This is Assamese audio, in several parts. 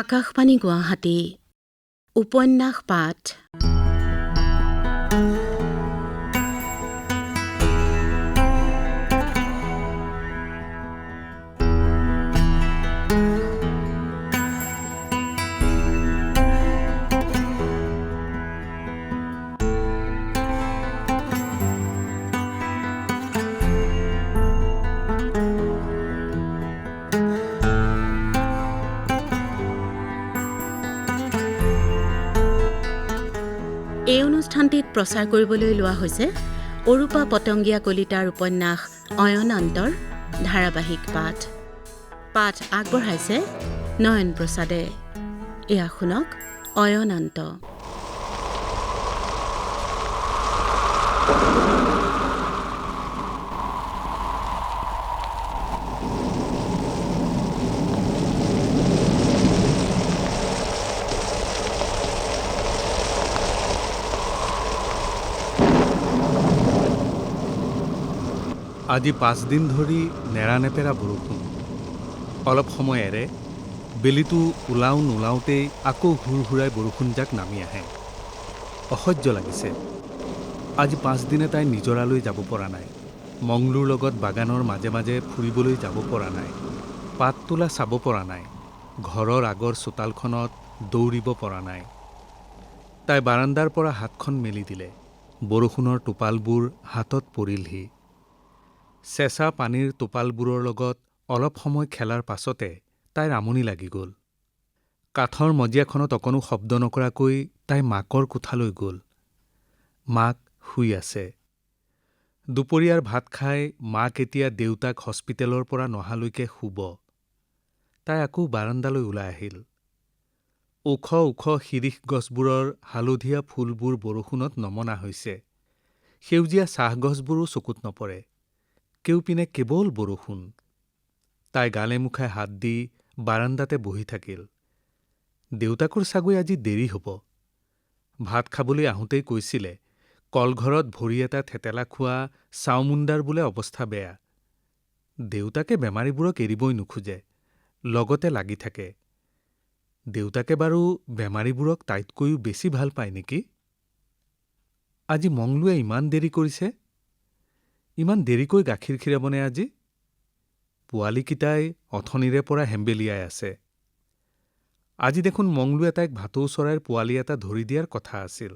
আকাশবাণী গুৱাহাটী। উপন্যাস পাঠ এই অনুষ্ঠানটিত প্ৰচাৰ কৰিবলৈ লোৱা হৈছে অৰূপা পতংগীয়া কলিতাৰ উপন্যাস অয়নান্তৰ ধাৰাবাহিক পাঠ। পাঠ আগবঢ়াইছে নয়ন প্ৰসাদে। এয়া শুনক অয়নান্ত আজি পাঁচদিন ধৰি নেৰানেপেৰা বৰষুণ। অলপ সময় এৰে বেলিটো ওলাওঁ নোলাওঁতেই আকৌ হুৰ হুৰাই বৰষুণজাক নামি আহে। অসহ্য লাগিছে। আজি পাঁচদিনে তাই নিজৰালৈ যাব পৰা নাই। মংলুৰ লগত বাগানৰ মাজে মাজে ফুৰিবলৈ যাব পৰা নাই। পাত তোলা চাব পৰা নাই। ঘৰৰ আগৰ চোতালখনত দৌৰিব পৰা নাই। তাই বাৰাণ্ডাৰ পৰা হাতখন মেলি দিলে। বৰষুণৰ টোপালবোৰ হাতত পৰিলহি। চেঁচা পানীৰ টোপালবোৰৰ লগত অলপ সময় খেলাৰ পাছতে তাইৰ আমনি লাগি গ'ল। কাঠৰ মজিয়াখনত অকণো শব্দ নকৰাকৈ তাই মাকৰ কোঠালৈ গ'ল। মাক শুই আছে। দুপৰীয়াৰ ভাত খাই মাক এতিয়া দেউতাক হস্পিটেলৰ পৰা নহালৈকে শুব। তাই আকৌ বাৰাণ্ডালৈ ওলাই আহিল। ওখ ওখ শিৰীষ গছবোৰৰ হালধীয়া ফুলবোৰ বৰষুণত নমনা হৈছে। সেউজীয়া চাহগছবোৰো চকুত নপৰে। কেউপিনে কেৱল বৰষুণ। তাই গালে মুখে হাত দি বাৰাণ্ডাতে বহি থাকিল। দেউতাকৰ চাগৈ আজি দেৰি হ'ব। ভাত খাবলৈ আহোঁতেই কৈছিলে, কলঘৰত ভৰি এটা থেতেলা খোৱা চাওমুণ্ডাৰ বোলে অৱস্থা বেয়া। দেউতাকে বেমাৰীবোৰক এৰিবই নোখোজে, লগতে লাগি থাকে। দেউতাকে বাৰু বেমাৰীবোৰক তাইতকৈও বেছি ভালো পায় নেকি? আজি মংলুৱে ইমান দেৰি কৰিছে? ইমান দেৰিকৈ গাখীৰ খীৰাবনে আজি? পোৱালীকেইটাই অথনিৰে পৰা হেম্বেলিয়াই আছে। আজি দেখোন মংলুৱে তাইক ভাটৌ চৰাইৰ পোৱালি এটা ধৰি দিয়াৰ কথা আছিল।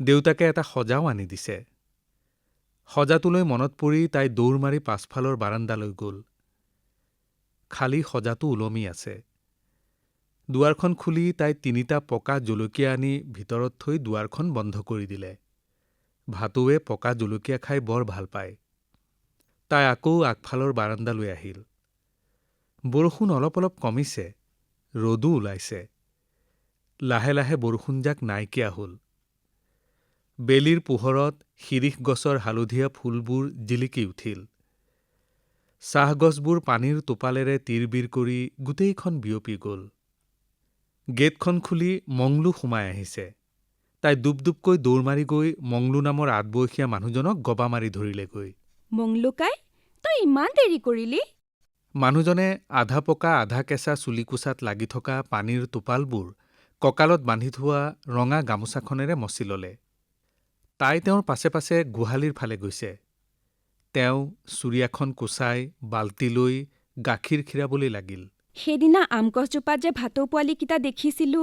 দেউতাকে এটা সজাও আনি দিছে। সজাটোলৈ মনত পৰি তাই দৌৰ মাৰি পাছফালৰ বাৰাণ্ডালৈ গ'ল। খালী সজাটো ওলমি আছে। দুৱাৰখন খুলি তাই তিনিটা পকা জলকীয়া আনি ভিতৰত থৈ দুৱাৰখন বন্ধ কৰি দিলে। ভাটৌৱে পকা জলকীয়া খাই বৰ ভাল পায়। তাই আকৌ আগফালৰ বাৰাণ্ডালৈ আহিল। বৰষুণ অলপ অলপ কমিছে ৰদো ওলাইছে। লাহে লাহে বৰষুণজাক নাইকিয়া হ'ল। বেলিৰ পোহৰত শিৰীষ গছৰ হালধীয়া ফুলবোৰ জিলিকি উঠিল। চাহগছবোৰ পানীৰ টোপালেৰে তিৰবিৰ কৰি গোটেইখন বিয়পি গ'ল। গেটখন খুলি মংলু সোমাই আহিছে। তাই ডুব ডুবকৈ দৌৰ মাৰি গৈ মংলু নামৰ আঠবয়সীয়া মানুহজনক গবা মাৰি ধৰিলেগৈ। মংলুকাই তই ইমান দেৰি কৰিলি? মানুহজনে আধা পকা আধা কেঁচা চুলিকোছাত লাগি থকা পানীৰ টোপালবোৰ কঁকালত বান্ধি থোৱা ৰঙা গামোচাখনেৰে মচি ললে। তাই তেওঁৰ পাছে পাছে গোহালিৰ ফালে গৈছে। তেওঁ চুৰিয়াখন কোচাই বাল্টি লৈ গাখীৰ খীৰাবলৈ লাগিল। সেইদিনা আম গছজোপাত যে ভাটৌ পোৱালীকেইটা দেখিছিলো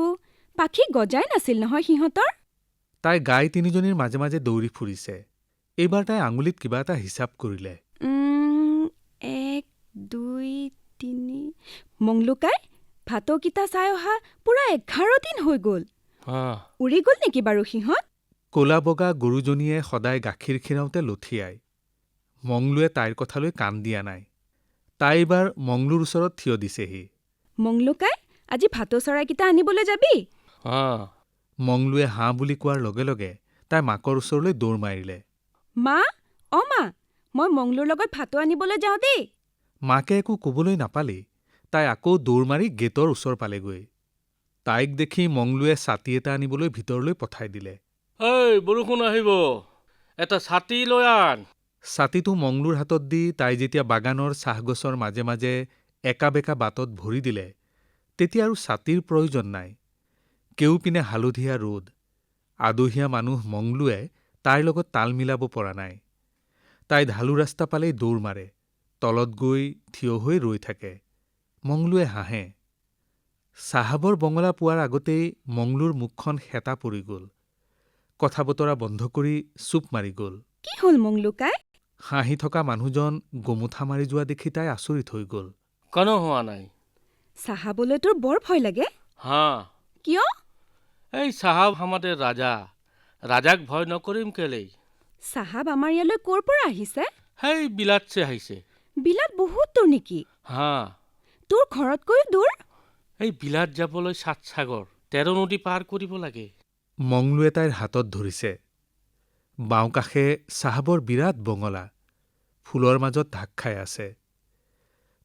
পাখি গজাই নাছিল নহয় সিহঁতৰ? তাই গাই তিনিজনীৰ মাজে মাজে দৌৰি ফুৰিছে। এইবাৰ তাই আঙুলিত কিবা এটা হিচাপ কৰিলে। এক দুই তিনি। মংলুকাই ভাটৌকেইটা চাই অহা পুৰা এঘাৰ দিন হৈ গ'ল। উৰি গ'ল নেকি বাৰু সিহঁত? ক'লা বগা গৰুজনীয়ে সদায় গাখীৰ খীৰাওঁতে লঠিয়াই মংলুৱে তাইৰ কথালৈ কাণ দিয়া নাই। তাই এইবাৰ মংলুৰ ওচৰত থিয় দিছেহি। মংলুকাই আজি ভাটৌ চৰাইকেইটা আনিবলৈ যাবি? মংলুৱে হাঁ বুলি কোৱাৰ লগে লগে তাই মাকৰ ওচৰলৈ দৌৰ মাৰিলে। মা অ মা মই মংলুৰ লগত ভাটৌ আনিবলৈ যাওঁ দেই। মাকে একো কবলৈ নাপালেই তাই আকৌ দৌৰ মাৰি গেটৰ ওচৰ পালেগৈ। তাইক দেখি মংলুৱে ছাতি এটা আনিবলৈ ভিতৰলৈ পঠাই দিলে। ঐ বৰষুণ আহিব। এটা ছাতি লৈ আন। ছাতিটো মংলুৰ হাতত দি তাই যেতিয়া বাগানৰ চাহগছৰ মাজে মাজে একা বেকা বাটত ভৰি দিলে তেতিয়া আৰু ছাতিৰ প্ৰয়োজন নাই। কেউপিনে হালধীয়া ৰ'দ আদহীয়া মানুহ মংলুৱে তাইৰ লগত তাল মিলাব পৰা নাই। তাই ঢালু ৰাস্তা পালেই দৌৰ মাৰে তলত গৈ থিয় হৈ ৰৈ থাকে। মংলুৱে হাঁহে। চাহাবৰ বঙলা পোৱাৰ আগতেই মংলুৰ মুখখন হেতা পৰি গ'ল। কথা বতৰা বন্ধ কৰি চুপ মাৰি গ'ল। কি হ'ল মংলুকাই হাঁহি থকা মানুহজন গোমোঠা মাৰি যোৱা দেখি তাই আচৰিত হৈ গ'ল। কোনো হোৱা নাই। চাহাবলৈ তোৰ বৰ ভয় লাগে। হা। কিয়? এই চাহাব আমাদের রাজা। রাজাক ভয় নকৰিম কেলেই? চাহাব আমাৰ ইয়ালৈ ক'ৰ পৰা আহিছে? সেই বিলাতছে আহিছে। বিলাত বহুত দূৰ নেকি? হা। তোৰ ঘৰতকৈও দূৰ? এই বিলাত যাবলৈ সাত সাগৰ তেৰ নদী পাৰ কৰিব লাগে। মংলুৱে তাইৰ হাতত ধৰিছে। বাওঁকাষে চাহাবৰ বিৰাট বঙলা ফুলৰ মাজত ঢাক খাই আছে।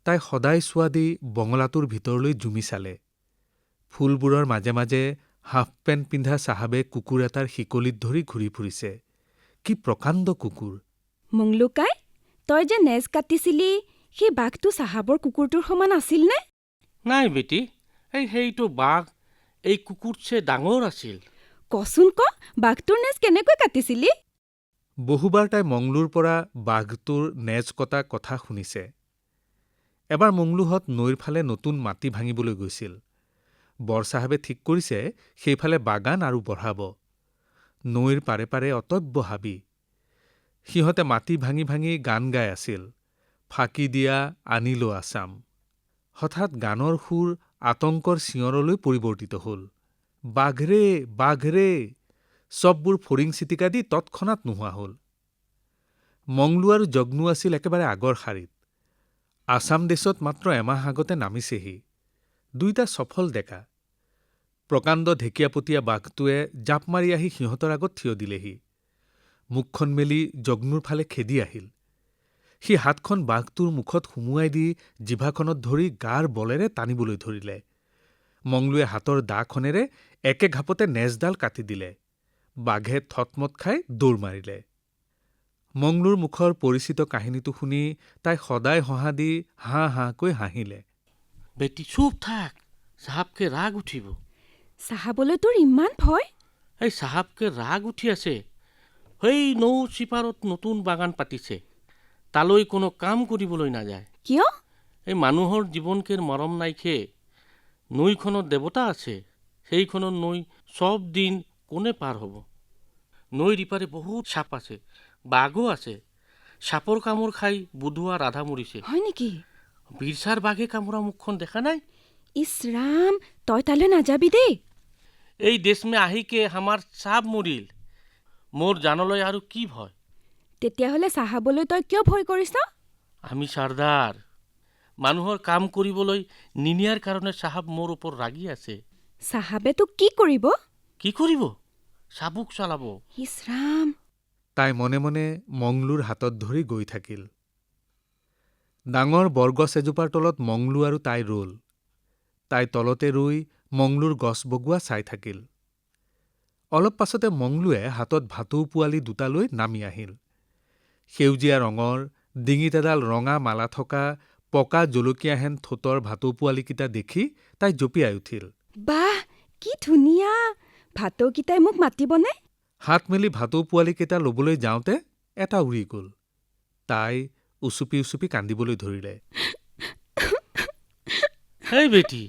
তাই সদায় চোৱা দি বঙলাটোৰ ভিতৰলৈ জুমি চালে। ফুলবোৰৰ মাজে মাজে হাফ পেণ্ট পিন্ধা চাহাবে কুকুৰ এটাৰ শিকলিত ধৰি ঘূৰি ফুৰিছে। কি প্ৰকাণ্ড কুকুৰ। মংলুকাই তই যে নেজ কাটিছিলি সেই বাঘটো চাহাবৰ কুকুৰটোৰ সমান আছিল নে? নাই বেটি এই সেইটো বাঘ এই কুকুৰছে ডাঙৰ আছিল। কচোন ক বাঘটোৰ নেজ কেনেকৈ কাটিছিলি? বহুবাৰ তাই মংলুৰ পৰা বাঘটোৰ নেজ কটা কথা শুনিছে। এবাৰ মংলুহঁত নৈৰ ফালে নতুন মাটি ভাঙিবলৈ গৈছিল। বৰচাহাবে ঠিক কৰিছে, সেইফালে বাগান আৰু বঢ়াব। নৈৰ পাৰে পাৰে অটব্য হাবি। সিহঁতে মাটি ভাঙি ভাঙি গান গাই আছিল। ফাঁকি দিয়া আনিলো আছাম। হঠাৎ গানৰ সুৰ আতংকৰ চিঞৰলৈ পৰিৱৰ্তিত হ'ল। বাঘৰে বাঘৰে! চববোৰ ফৰিং চিটিকা দি তৎক্ষণাত নোহোৱা হ'ল। মংলু আৰু জগনু আছিল একেবাৰে আগৰ শাৰীত। আছাম দেশত মাত্ৰ এমাহ আগতে নামিছেহি। দুয়োটা সফল ডেকা। প্ৰকাণ্ড ঢেকীয়াপতীয়া বাঘটোৱে জাপ মাৰি আহি সিহঁতৰ আগত থিয় দিলেহি। মুখখন মেলি জগনুৰ ফালে খেদি আহিল। সি হাতখন বাঘটোৰ মুখত সুমুৱাই দি জিভাখনত ধৰি গাৰ বলেৰে টানিবলৈ ধৰিলে। মংলুৱে হাতৰ দাখনেৰে একে ঘাপতে নেজডাল কাটি দিলে। বাঘে থতমত খাই দৌৰ মাৰিলে। মংলুৰ মুখৰ পৰিচিত কাহিনীটো শুনি তাই সদায় হহা দি হাঁ হাঁকৈ হাঁহিলে। বেটি চুপ থাক চাহাবকে ৰাগ উঠিব। চাহাবলৈ তোৰ ইমান ভয়? এই চাহাবকে ৰাগ উঠি আছে। সেই নৌ চিপাৰত নতুন বাগান পাতিছে। তালৈ কোনো কাম কৰিবলৈ নাযায়। কিয়? এই মানুহৰ জীৱনকেৰ মৰম নাইখে। নৈখনত দেৱতা আছে। সেইখনৰ নৈ চব দিন কোনে পাৰ হ'ব? নৈৰ ইপাৰে বহুত সাপ আছে বাঘো আছে। সাপৰ কামোৰ খাই বুধোৱা ৰাধা মৰিছে। হয় নেকি? বিৰচাৰ বাঘে কামোৰা মুখখন দেখা নাই? ইছ ৰাম তই তালৈ নাযাবি দেই। এই দেশমে আহিকে আমাৰ চাপ মৰিল। মোৰ জানলৈ আৰু কি ভয়? তেতিয়াহ'লে চাহাবলৈ তই কিয় ভয় কৰিছ? আমি চাৰ্দাৰ। মানুহৰ কাম কৰিবলৈ নিনিয়াৰ কাৰণে চাহাব মোৰ ওপৰত ৰাগি আছে। চাহাবে তোক কি কৰিব? কি কৰিব? চাবুক চলাব। ইছ ৰাম। তাই মনে মনে মংলুৰ হাতত ধৰি গৈ থাকিল। ডাঙৰ বৰগছ এজোপাৰ তলত মংলু আৰু তাই ৰল। তাই তলতে ৰৈ মংলুৰ গছ বগোৱা চাই থাকিল। অলপ পাছতে মংলুৱে হাতত ভাটৌ পোৱালি দুটা লৈ নামি আহিল। সেউজীয়া ৰঙৰ ডিঙিত এডাল ৰঙা মালা থকা পকা জলকীয়াহেন ঠোঁটৰ ভাটৌ পোৱালিকেইটা দেখি তাই জঁপিয়াই উঠিল। বাহ কি ধুনীয়া! ভাটৌকেইটাই মোক মাতিবনে? হাত মেলি ভাটৌ পোৱালিকেইটা ল'বলৈ যাওঁতে এটা উৰি গ'ল। তাই উচুপি উচুপি কান্দিবলৈ ধৰিলে। হেই বেটি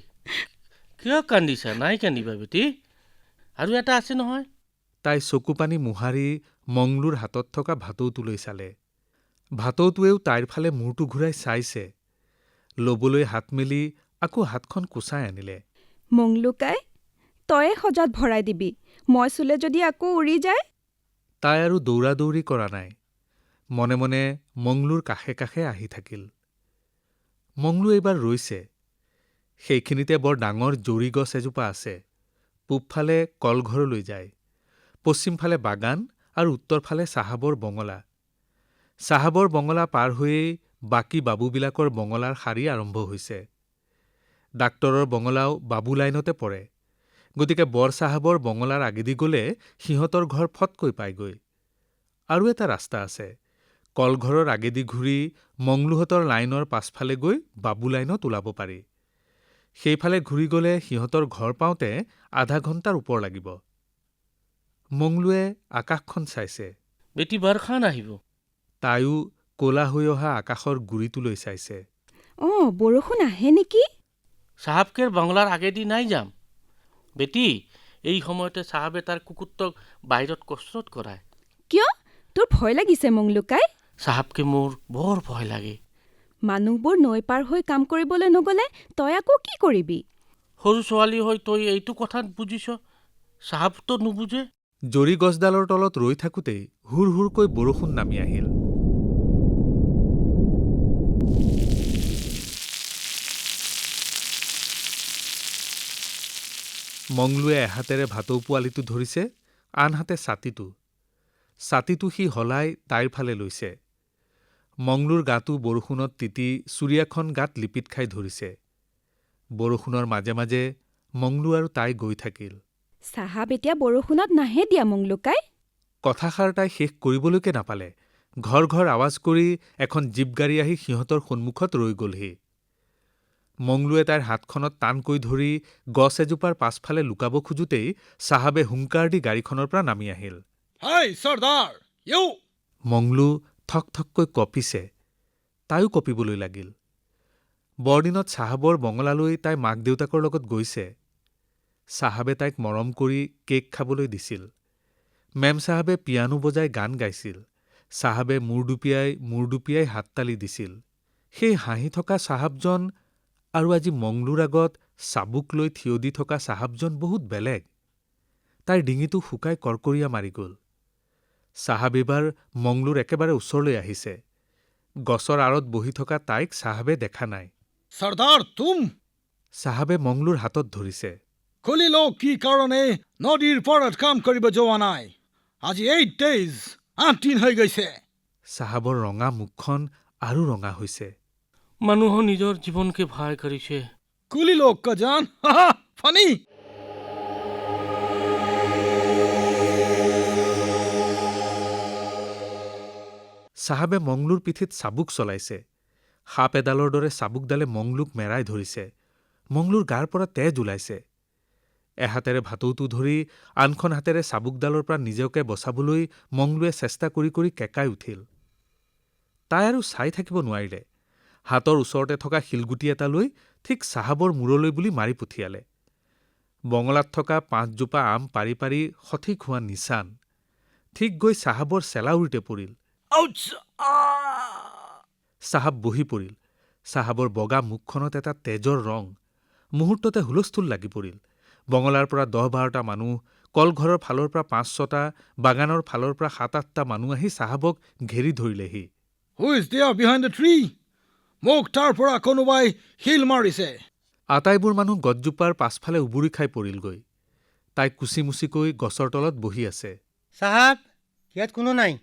কিয় কান্দিছা? নাই কান্দিবা বেটি। আৰু এটা আছে নহয়। তাই চকু পানী মোহাৰি মংলুৰ হাতত থকা ভাটৌটোলৈ চালে। ভাটৌটোৱেও তাইৰ ফালে মূৰটো ঘূৰাই চাইছে। ল'বলৈ হাত মেলি আকৌ হাতখন কোচাই আনিলে। মংলুকাই তয়ে সজাত ভৰাই দিবি। মই চুলে যদি আকৌ উৰি যায়? তাই আৰু দৌৰা দৌৰি কৰা নাই। মনে মনে মংলুৰ কাষে কাষে আহি থাকিল। মংলু এইবাৰ ৰৈছে। সেইখিনিতে বৰ ডাঙৰ জৰি গছ এজোপা আছে। পূবফালে কলঘৰলৈ যায়। পশ্চিমফালে বাগান আৰু উত্তৰফালে চাহাবৰ বঙলা। চাহাবৰ বঙলা পাৰ হৈয়েই বাকী বাবুবিলাকৰ বঙলাৰ শাৰী আৰম্ভ হৈছে। ডাক্তৰৰ বঙলাও বাবু লাইনতে পৰে। গতিকে বৰচাহাবৰ বঙলাৰ আগেদি গ'লে সিহঁতৰ ঘৰ ফটকৈ পায়গৈ আৰু এটা ৰাস্তা আছে। কলঘৰৰ আগেদি ঘূৰি মংলুহঁতৰ লাইনৰ পাছফালে গৈ বাবু লাইনত ওলাব পাৰি। সেইফালে ঘূৰি গ'লে সিহঁতৰ ঘৰ পাওঁতে আধা ঘণ্টাৰ ওপৰ লাগিব। মংলুৱে আকাশখন চাইছে। বেটি বাৰখান আহিব। তাইও ক'লা হৈ অহা আকাশৰ গুৰিটোলৈ চাইছে। অঁ বৰষুণ আহে নেকি? চাহাবকেৰ বাংলাৰ আগেদি নাই যাম। বেটি এই সময়তে চাহাবে তাৰ কুকুৰটোক বাহিৰত কচৰত কৰায়। কিয়? তোৰ ভয় লাগিছে মংলুকাই? চাহাবকে মোৰ বৰ ভয় লাগে। মানুহবোৰ নৈ পাৰ হৈ কাম কৰিবলৈ নগ'লে তই আকৌ কি কৰিবি? সৰু ছোৱালী হৈ তই এইটো কথাত বুজিছ? চাহাবতো নুবুজে। জৰি গছডালৰ তলত ৰৈ থাকোঁতেই হুৰ হুৰকৈ বৰষুণ নামি আহিল। মংলুৱে এহাতেৰে ভাটৌ পোৱালিটো ধৰিছে আনহাতে ছাতিটো। ছাতিটো সি সলাই তাইৰ ফালে লৈছে। মংলুৰ গাটো বৰষুণত তিতি চুৰিয়াখন গাত লিপিত খাই ধৰিছে। বৰষুণৰ মাজে মাজে মংলু আৰু তাই গৈ থাকিল। চাহাব এতিয়া বৰষুণত নাহে দিয়া মংলুকাই কথাষাৰ তাই শেষ কৰিবলৈকে নাপালে। ঘৰ ঘৰ আৱাজ কৰি এখন জীপ গাড়ী আহি সিহঁতৰ সন্মুখত ৰৈ গ'লহি। মংলুৱে তাইৰ হাতখনত টানকৈ ধৰি গছ এজোপাৰ পাছফালে লুকাব খোজোতেই চাহাবে হুংকাৰ দি গাড়ীখনৰ পৰা নামি আহিল। হাই মংলু থক থককৈ কঁপিছে তাইও কঁপিবলৈ লাগিল। বৰদিনত চাহাবৰ বঙলালৈ তাই মাক দেউতাকৰ লগত গৈছে। চাহাবে তাইক মৰম কৰি কেক খাবলৈ দিছিল। মেম চাহাবে পিয়ানো বজাই গান গাইছিল। চাহাবে মূৰ দুপিয়াই মূৰ দুপিয়াই হাততালি দিছিল। সেই হাঁহি থকা চাহাবজন আৰু আজি মংলুৰ আগত চাবুক লৈ থিয় দি থকা চাহাবজন বহুত বেলেগ। তাইৰ ডিঙিটো শুকাই কৰ্কৰীয়া মাৰি গ'ল। চাহাব এইবাৰ মংলুৰ একেবাৰে ওচৰলৈ আহিছে। গছৰ আঁৰত বহি থকা তাইক চাহাবে দেখা নাই। চৰ্দাৰ তুম! চাহাবে মংলুৰ হাতত ধৰিছে। খুলি লওক কি কাৰণে নদীৰ পাৰত কাম কৰিব যোৱা নাই। আজি এইট ডেইজ আঠদিন হৈ গৈছে। চাহাবৰ ৰঙা মুখখন আৰু ৰঙা হৈছে। মানুহৰ নিজৰ জীৱনকে ভয় কৰিছে। খুলি লওক কজান। ফানি! চাহাবে মংলুৰ পিঠিত চাবুক চলাইছে। সাপ এডালৰ দৰে চাবুকডালে মংলুক মেৰাই ধৰিছে। মংলুৰ গাৰ পৰা তেজ ওলাইছে। এহাতেৰে ভাটৌটো ধৰি আনখন হাতেৰে চাবুকডালৰ পৰা নিজকে বচাবলৈ মংলুৱে চেষ্টা কৰি কৰি কেঁকাই উঠিল। তাই আৰু চাই থাকিব নোৱাৰিলে। হাতৰ ওচৰতে থকা শিলগুটি এটা লৈ ঠিক চাহাবৰ মূৰলৈ বুলি মাৰি পঠিয়ালে। বঙলাত থকা পাঁচজোপা আম পাৰি পাৰি সঠিক হোৱা নিচান। ঠিক গৈ চাহাবৰ চেলাউৰিতে পৰিল। চাহাব বহি পৰিল। চাহাবৰ বগা মুখখনত এটা তেজৰ ৰং। মুহূৰ্ততে হুলস্থুল লাগি পৰিল। বঙলাৰ পৰা দহ বাৰটা মানুহ কলঘৰৰ ফালৰ পৰা পাঁচ ছটা বাগানৰ ফালৰ পৰা সাত আঠটা মানুহ আহি চাহাবক ঘেৰি ধৰিলেহি। মোক তাৰ পৰা কোনোবাই শিল মাৰিছে। আটাইবোৰ মানুহ গছজোপাৰ পাছফালে উবুৰি খাই পৰিলগৈ। তাই কুচি মুচিকৈ গছৰ তলত বহি আছে। চাহাব ইয়াত কোনো নাই।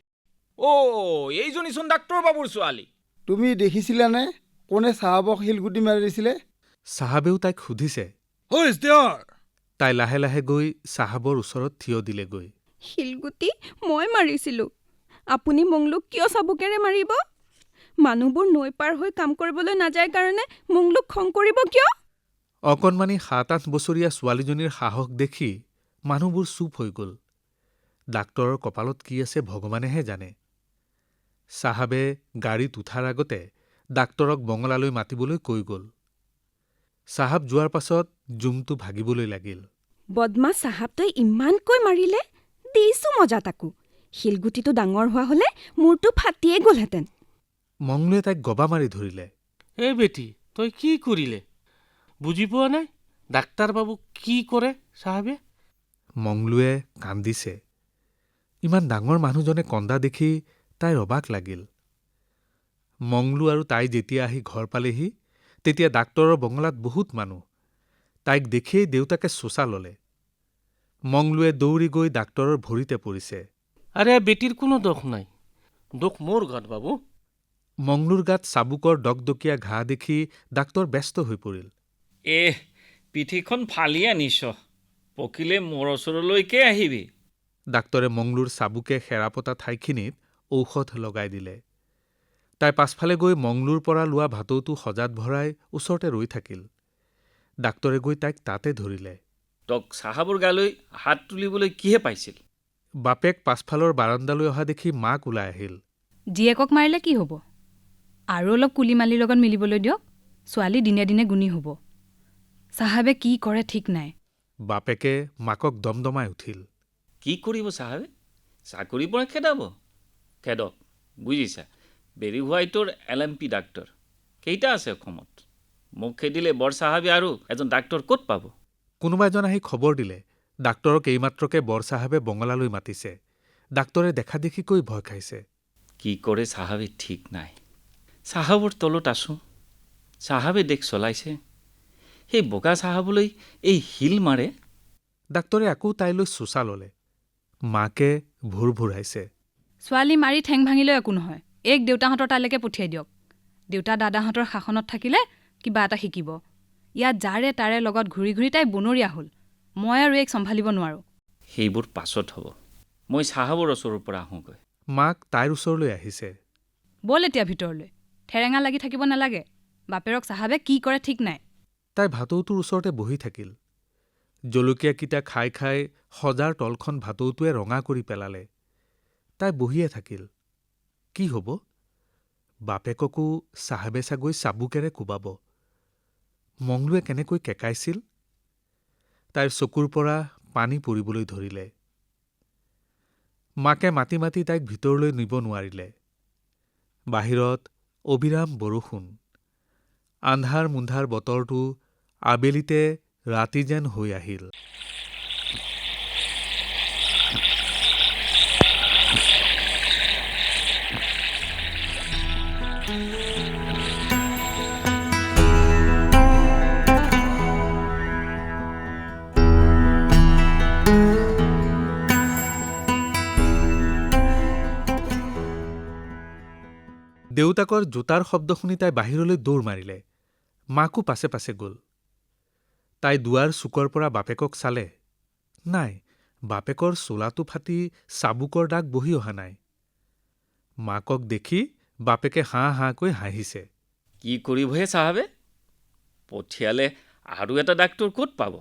অ' এইজনীচোন ডাক্তৰ বাবুৰ ছোৱালী। তুমি দেখিছিলানে কোনে চাহাবক শিলগুটি মাৰি দিছিলে? চাহাবেও তাইক সুধিছে। হু ইজ দেয়াৰ তাই লাহে লাহে গৈ চাহাবৰ ওচৰত থিয় দিলেগৈ। শিলগুটি মই মাৰিছিলোঁ। আপুনি মংলুক কিয় চাবুকেৰে মাৰিব? মানুহবোৰ নৈ পাৰ হৈ কাম কৰিবলৈ নাযায় কাৰণে মংলুক খং কৰিব কিয়? অকণমানি সাত আঠ বছৰীয়া ছোৱালীজনীৰ সাহস দেখি মানুহবোৰ চুপ হৈ গ'ল। ডাক্তৰৰ কপালত কি আছে ভগৱানেহে জানে। চাহাবে গাড়ীত উঠাৰ আগতে ডাক্তৰক বঙলালৈ মাতিবলৈ কৈ গ'ল। চাহাব যোৱাৰ পাছত জুমটো ভাগিবলৈ লাগিল। বদমা চাহাবটোৱে ইমানকৈ মাৰিলে? দিছো মজা তাকো। শিলগুটিটো ডাঙৰ হোৱা হ'লে মূৰটো ফাটিয়ে গ'লহেঁতেন। মংলুৱে তাইক গবা মাৰি ধৰিলে। এই বেটি তই কি কৰিলে? বুজি পোৱা নাই? ডাক্তৰ বাবু কি কৰে চাহাবে? মংলুৱে কান্দিছে। ইমান ডাঙৰ মানুহজনে কন্দা দেখি তাইৰ অবাক লাগিল। মংলু আৰু তাই যেতিয়া আহি ঘৰ পালেহি তেতিয়া ডাক্তৰৰ বঙলাত বহুত মানুহ। তাইক দেখিয়েই দেউতাকে চোচা ল'লে। মংলুৱে দৌৰি গৈ ডাক্তৰৰ ভৰিতে পৰিছে। আৰে বেটিৰ কোনো দোষ নাই। দোষ মোৰ গাত বাবু। মংলুৰ গাত চাবুকৰ দকদকীয়া ঘাঁ দেখি ডাক্তৰ ব্যস্ত হৈ পৰিল। এহ পিঠিখন ফালি আনিছ। পকিলে মোৰ ওচৰলৈকে আহিবি। ডাক্তৰে মংলুৰ চাবুকে সেৰাপতা ঠাইখিনিত ঔষধ লগাই দিলে। তাই পাছফালে গৈ মংলুৰ পৰা লোৱা ভাটৌটো সজাত ভৰাই ওচৰতে ৰৈ থাকিল। ডাক্তৰে গৈ তাইক তাতে ধৰিলে। তক চাহাবৰ গালৈ হাত তুলিবলৈ কিহে পাইছিল? বাপেক পাছফালৰ বাৰাণ্ডালৈ অহা দেখি মাক ওলাই আহিল। জীয়েকক মাৰিলে কি হ'ব? আৰু অলপ কুলি মালিৰ লগত মিলিবলৈ দিয়ক। ছোৱালী দিনে দিনে গুণী হ'ব। চাহাবে কি কৰে ঠিক নাই। বাপেকে মাকক দমদমাই উঠিল। কি কৰিব চাহাবে? চাকৰিৰ পৰা খেদাব। খেদক বুজিছা বেৰী হোৱাইটৰ এল এম পি ডাক্তৰ। কেইটা আছে অসমত? মোক খেদিলে বৰ চাহাবে আৰু এজন ডাক্তৰ ক'ত পাব? কোনোবা এজন আহি খবৰ দিলে ডাক্তৰক এইমাত্ৰকে বৰচাহাবে বঙলালৈ মাতিছে। ডাক্তৰে দেখা দেখিকৈ ভয় খাইছে। কি কৰে চাহাবে ঠিক নাই। চাহাবৰ তলত আছোঁ। চাহাবে দেশ চলাইছে। সেই বগা চাহাবলৈ এই শিল মাৰে? ডাক্তৰে আকৌ তাইলৈ চোচা ল'লে। মাকে ভোৰ ভোৰাইছে। ছোৱালী মাৰি ঠেং ভাঙিলেও একো নহয়। এইক দেউতাহঁতৰ তালৈকে পঠিয়াই দিয়ক। দেউতা দাদাহঁতৰ শাসনত থাকিলে কিবা এটা শিকিব। ইয়াত যাৰে তাৰে লগত ঘূৰি ঘূৰি তাই বনৰীয়া হ'ল। মই আৰু এইক চম্ভালিব নোৱাৰোঁ। সেইবোৰ পাছত হ'ব। মই চাহাবৰ ওচৰৰ পৰা আহোঁগৈ। মাক তাইৰ ওচৰলৈ আহিছে। ব'ল এতিয়া ভিতৰলৈ। ঠেৰেঙা লাগি থাকিব নালাগে। বাপেৰক চাহাবে কি কৰে ঠিক নাই। তাই ভাটৌটোৰ ওচৰতে বহি থাকিল। জলকীয়াকেইটা খাই খাই সজাৰ তলখন ভাটৌটোৱে ৰঙা কৰি পেলালে। তাই বহিয়ে থাকিল। কি হ'ব? বাপেককো চাহাবে চাগৈ চাবুকেৰে কোবাব। মংলুৱে কেনেকৈ কেকাইছিল? তাইৰ চকুৰ পৰা পানী পৰিবলৈ ধৰিলে। মাকে মাতি মাতি তাইক ভিতৰলৈ নিব নোৱাৰিলে। বাহিৰত অবিৰাম বৰষুণ। আন্ধাৰ মুন্ধাৰ বতৰটো আবেলিতে ৰাতি যেন হৈ আহিল। দেউতাকৰ জোতাৰ শব্দ শুনি তাই বাহিৰলৈ দৌৰ মাৰিলে। মাকো পাছে পাছে গ'ল। তাই দুৱাৰ চুকৰ পৰা বাপেকক চালে। নাই বাপেকৰ চোলাটো ফাটি চাবুকৰ দাগ বহি অহা নাই। মাকক দেখি বাপেকে হাঁ হাঁকৈ হাঁহিছে। কি কৰিবহে চাহাবে? পঠিয়ালে আৰু এটা ডাক্তৰ ক'ত পাব?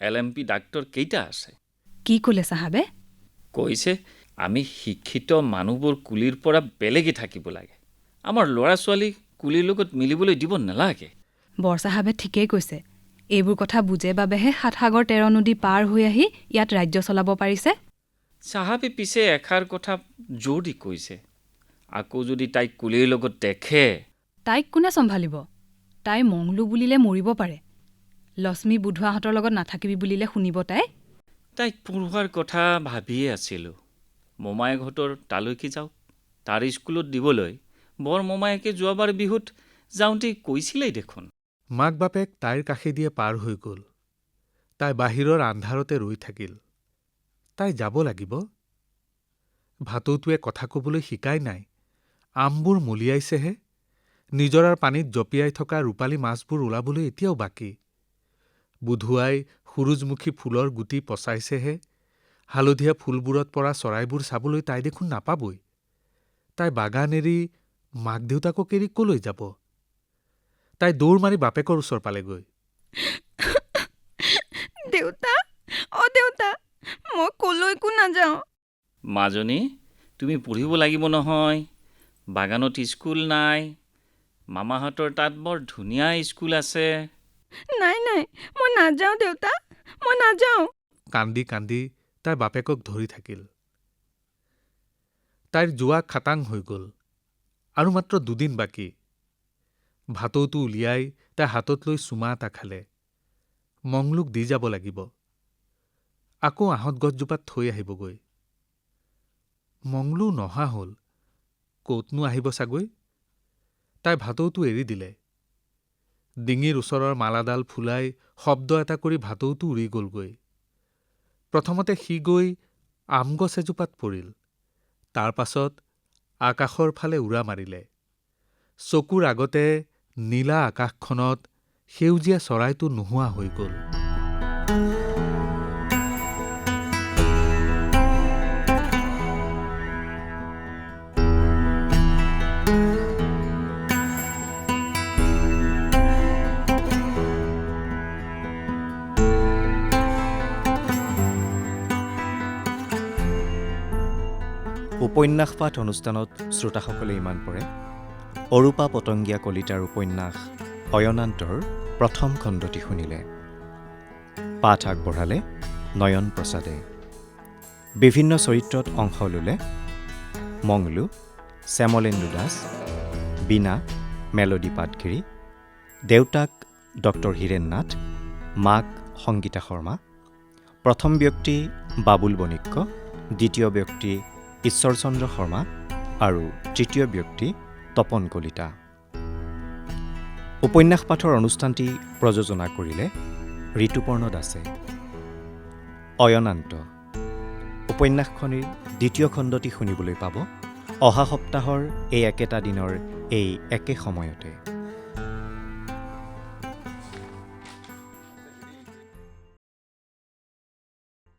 এল এম পি ডাক্তৰ কেইটা আছে? কি ক'লে চাহাবে? কৈছে আমি শিক্ষিত মানুহবোৰ কুলিৰ পৰা বেলেগে থাকিব লাগে। আমাৰ ল'ৰা ছোৱালীক কুলিৰ লগত মিলিবলৈ দিব নালাগে। বৰচাহাবে ঠিকেই কৈছে। এইবোৰ কথা বুজে বাবেহে সাতসাগৰ তেৰ নদী পাৰ হৈ আহি ইয়াত ৰাজ্য চলাব পাৰিছে। চাহাবে পিছে এষাৰ কথা জোৰ দি কৈছে। আকৌ যদি তাইক কুলিৰ লগত দেখে। তাইক কোনে চম্ভালিব? তাই মংলু বুলিলে মৰিব পাৰে। লক্ষ্মী বুধোৱাহঁতৰ লগত নাথাকিবি বুলিলে শুনিব তাই? তাইক পঢ়োৱাৰ কথা ভাবিয়ে আছিলোঁ। মোমায়েকহঁতৰ তালৈকে যাওক তাৰ স্কুলত দিবলৈ বৰ মোমায়েকে যোৱাবাৰ বিহুত যাওঁতেই কৈছিলেই দেখোন। মাক বাপেক তাইৰ কাষেদিয়ে পাৰ হৈ গ'ল। তাই বাহিৰৰ আন্ধাৰতে ৰৈ থাকিল। তাই যাব লাগিব? ভাটৌটোৱে কথা ক'বলৈ শিকাই নাই। আমবোৰ মলিয়াইছেহে। নিজৰাৰ পানীত জঁপিয়াই থকা ৰূপালী মাছবোৰ ওলাবলৈ এতিয়াও বাকী। বুধুৱাই সূৰুযমুখী ফুলৰ গুটি পচাইছেহে। হালধীয়া ফুলবোৰত পৰা চৰাইবোৰ চাবলৈ তাই দেখোন নাপাবই। তাই বাগান এৰি মাক দেউতাকক এৰি কলৈ যাব? তাই দৌৰ মাৰি বাপেকৰ ওচৰ পালেগৈ। দেউতা অ দেউতা মই কলৈকো নাযাওঁ। মাজনী তুমি পঢ়িব লাগিব নহয়। বাগানত স্কুল নাই। মামাহঁতৰ তাত বৰ ধুনীয়া স্কুল আছে। নাই নাই মই নাযাওঁ দেউতা মই নাযাওঁ। কান্দি কান্দি তাই বাপেকক ধৰি থাকিল। তাইৰ যোৱা খাটাং হৈ গ'ল আৰু মাত্ৰ দুদিন বাকী। ভাটৌটো উলিয়াই তাই হাতত লৈ চুমা এটা খালে। মংলুক দি যাব লাগিব। আকৌ আহঁত গছজোপাত থৈ আহিবগৈ। মংলু নহা হ'ল। ক'তনো আহিব চাগৈ? তাই ভাটৌটো এৰি দিলে। ডিঙিৰ ওচৰৰ মালাডাল ফুলাই শব্দ এটা কৰি ভাটৌটো উৰি গ'লগৈ। প্ৰথমতে সি গৈ আম গছ এজোপাত পৰিল। তাৰ পাছত আকাশৰ ফালে উৰা মাৰিলে। চকুৰ আগতে নীলা আকাশখনত সেউজীয়া চৰাইটো নোহোৱা হৈ গ'ল। উপন্যাস পাঠ অনুষ্ঠানত শ্ৰোতাসকলে ইমান পৰে। অৰূপা পতংগীয়া কলিতাৰ উপন্যাস অয়নান্তৰ প্ৰথম খণ্ডটি শুনিলে। পাঠ আগবঢ়ালে নয়ন প্ৰসাদে। বিভিন্ন চৰিত্ৰত অংশ ল'লে মংলু শ্যামলেন্দু দাস বীণা মেলডী পাটগিৰি দেউতাক ডক্টৰ হীৰেণ নাথ মাক সংগীতা শৰ্মা। প্ৰথম ব্যক্তি বাবুল বণিক্য দ্বিতীয় ব্যক্তি ঈশ্বৰচন্দ্ৰ শৰ্মা আৰু তৃতীয় ব্যক্তি তপন কলিতা। উপন্যাস পাঠৰ অনুষ্ঠানটি প্ৰযোজনা কৰিলে ঋতুপৰ্ণ দাসে। অয়নান্ত। উপন্যাসখনিৰ দ্বিতীয় খণ্ডটি শুনিবলৈ পাব। অহা সপ্তাহৰ এই একেটা দিনৰ এই একে সময়তে।